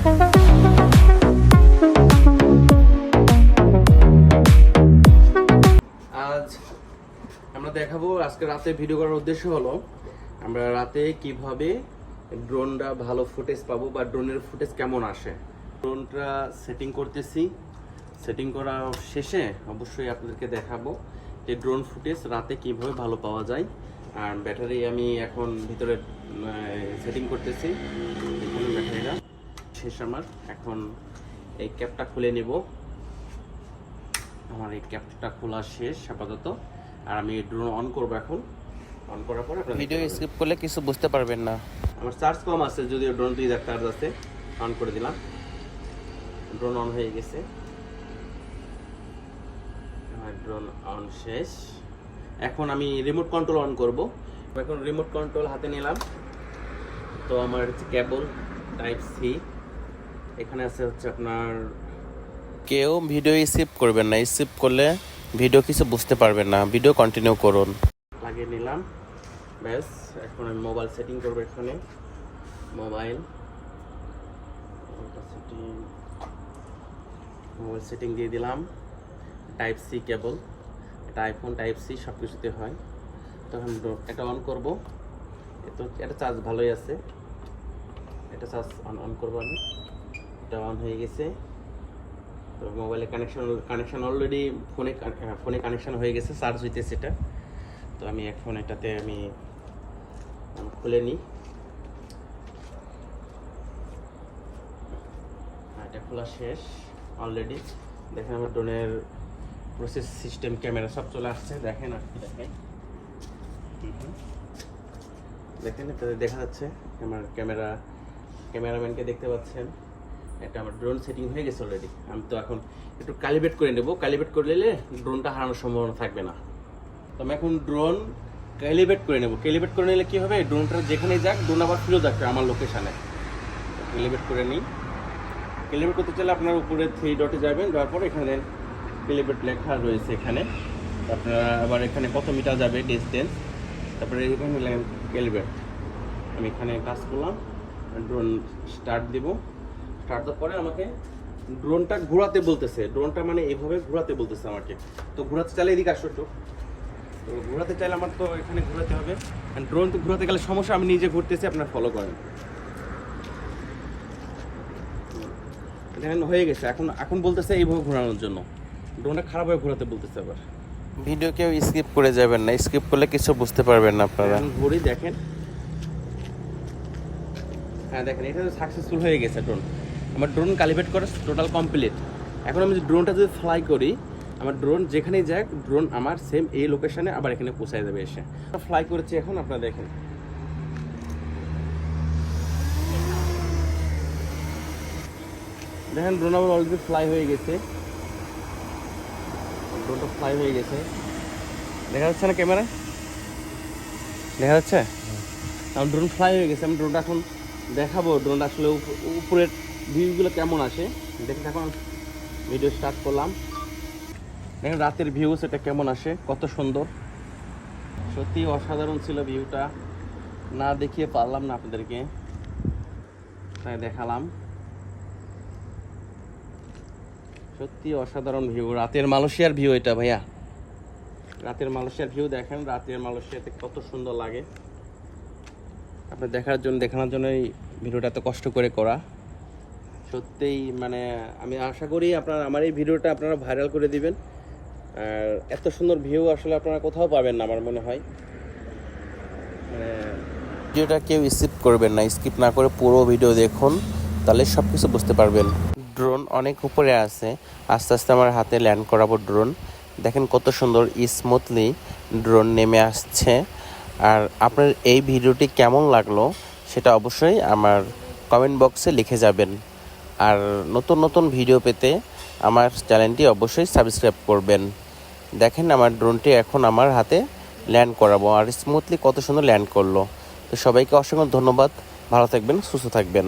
আজ আমরা দেখাবো, আজকে রাতে ভিডিও করার উদ্দেশ্য হলো, আমরা রাতে কীভাবে ড্রোনটা ভালো ফুটেজ পাবো বা ড্রোনের ফুটেজ কেমন আসে। ড্রোনটা সেটিং করতেছি। সেটিং করা শেষে অবশ্যই আপনাদেরকে দেখাবো যে ড্রোন ফুটেজ রাতে কীভাবে ভালো পাওয়া যায়। আর ব্যাটারি আমি এখন ভিতরে সেটিং করতেছি। ব্যাটারিটা শেষ আমার। এখন এই ক্যাপটা খুলে নিব। আমার এই ক্যাপটা খোলা শেষ আপাতত। আর আমি ড্রোন অন করব এখন। অন করার পরে ভিডিও স্কিপ করলে কিছু বুঝতে পারবেন না। আমার চার্জ কম আছে যদিও ড্রোন দুই হাজার চার্জ আছে। অন করে দিলাম। ড্রোন অন হয়ে গেছে। আমার ড্রোন অন শেষ। এখন আমি রিমোট কন্ট্রোল অন করব। এখন রিমোট কন্ট্রোল হাতে নিলাম। তো আমার হচ্ছে কেবল টাইপ সি এখানে আছে হচ্ছে আপনার কেউ ভিডিও স্কিপ করবেন না স্কিপ করলে ভিডিও কিছু বুঝতে পারবেন না। ভিডিও কন্টিনিউ করুন। লাগিয়ে নিলাম। ব্যাস এখন আমি মোবাইল সেটিং করব এখানে। মোবাইল সেটিং মোবাইল সেটিং দিয়ে দিলাম। টাইপ সি কেবল এটা আইফোন টাইপ সি সব কিছুতে হয় তখন এটা অন করব। তো এটা চার্জ ভালোই আছে। এটা চার্জ অন অন করব আমি। এটা অন হয়ে গেছে। তো মোবাইলে কানেকশন কানেকশন অলরেডি ফোনে ফোনে কানেকশন হয়ে গেছে চার্জ হইতেছে এটা। তো আমি এখন এটাতে আমি খুলে নিই। হ্যাঁ, এটা খোলা শেষ অলরেডি দেখেন আমার ড্রোনের প্রসেস সিস্টেম ক্যামেরা সব চলে আসছে। দেখেন দেখেন। দেখেন এটাতে দেখা যাচ্ছে। আমার ক্যামেরা ক্যামেরাম্যানকে দেখতে পাচ্ছেন। এটা আমার ড্রোন সেটিং হয়ে গেছে অলরেডি আমি তো এখন একটু কালিব্রেট করে নেব। কালিব্রেট করে নিলে ড্রোনটা হারানোর সম্ভাবনা থাকবে না। তো আমি এখন ড্রোন ক্যালিব্রেট করে নেব। ক্যালিব্রেট করে নিলে কী হবে? ড্রোনটা যেখানে যাক ড্রোন আবার ফিরত আসবে আমার লোকেশানে ক্যালিব্রেট করে নিই। ক্যালিব্রেট করতে চাইলে আপনার উপরে থ্রি ডটে যাবেন। যাওয়ার পর এখানে ক্যালিব্রেট লেখা রয়েছে এখানে। আপনারা আবার এখানে কত মিটার যাবে ডিস্টেন্স তারপরে এখানে ক্যালিব্রেট আমি এখানে কাজ করলাম। ড্রোন স্টার্ট দিব। দেওয়ার পরে আমাকে ড্রোনটা ঘোরাতে বলতেছে। ড্রোনটা মানে এভাবে ঘোরাতে বলতেছে আমাকে। তো ঘোরাতে চাইলে এদিকে আসো একটু। তো ঘোরাতে চাইলে আমার তো এখানে ঘোরাতে হবে। ড্রোন তো ঘোরাতে গেলে সমস্যা আমি নিজে ঘুরতেছি আপনার ফলো করেন। দেখেন হয়ে গেছে। এখন এখন বলতেছে এইভাবে ঘোরানোর জন্য। ড্রোনটা খারাপভাবে ঘোরাতে বলতেছে আবার। ভিডিও কেউ স্কিপ করে যাবেন না। স্কিপ করলে কিছু বুঝতে পারবেন না আপনারা। ঘুরি দেখেন। হ্যাঁ দেখেন এটা তো সাকসেসফুল হয়ে গেছে ড্রোন আমার ড্রোন কালিভেট করা টোটাল কমপ্লিট এখন আমি ড্রোনটা যদি ফ্লাই করি আমার ড্রোন যেখানেই যাক ড্রোন আমার সেম এই লোকেশানে আবার এখানে পৌঁছায় যাবে এসে। ফ্লাই করেছি এখন আপনারা দেখেন। দেখেন ড্রোন আমার অলরেডি ফ্লাই হয়ে গেছে। ড্রোনটা ফ্লাই হয়ে গেছে। দেখা যাচ্ছে না ক্যামেরা দেখা যাচ্ছে? আমার ড্রোন ফ্লাই হয়ে গেছে। আমি ড্রোনটা এখন দেখাবো। ড্রোনটা আসলে উপ- উপরের ভিউগুলো কেমন আসে দেখে এখন ভিডিও স্টার্ট করলাম। দেখেন রাতের ভিউ সেটা কেমন আসে কত সুন্দর। সত্যি অসাধারণ ছিল ভিউটা না দেখিয়ে পারলাম না আপনাদেরকে। তাই দেখালাম। সত্যি অসাধারণ ভিউ রাতের মালয়েশিয়ার ভিউ এটা ভাইয়া। রাতের মালয়েশিয়ার ভিউ দেখেন। রাতের মালয়েশিয়াতে কত সুন্দর লাগে। আপনি দেখার জন্য দেখানোর জন্য এই ভিডিওটা এত কষ্ট করে করা। সত্যিই মানে আমি আশা করি আপনার আমার এই ভিডিওটা আপনারা ভাইরাল করে দিবেন। আর এত সুন্দর ভিউ আসলে আপনারা কোথাও পাবেন না আমার মনে হয়। মানে ভিডিওটা কেউ স্কিপ করবেন না স্কিপ না করে পুরো ভিডিও দেখুন, তাহলে সব কিছু বুঝতে পারবেন। ড্রোন অনেক উপরে আছে, আস্তে আস্তে আমার হাতে ল্যান্ড করাবো ড্রোন দেখেন কত সুন্দর স্মুথলি ড্রোন নেমে আসছে। আর আপনার এই ভিডিওটি কেমন লাগল, সেটা অবশ্যই আমার কমেন্ট বক্সে লিখে যাবেন। আর নতুন নতুন ভিডিও পেতে আমার চ্যানেলটি অবশ্যই সাবস্ক্রাইব করবেন। দেখেন আমার ড্রোনটি এখন আমার হাতে ল্যান্ড করাবো আর স্মুথলি কত সুন্দর ল্যান্ড করল। তো সবাইকে অসংখ্য ধন্যবাদ। ভালো থাকবেন, সুস্থ থাকবেন।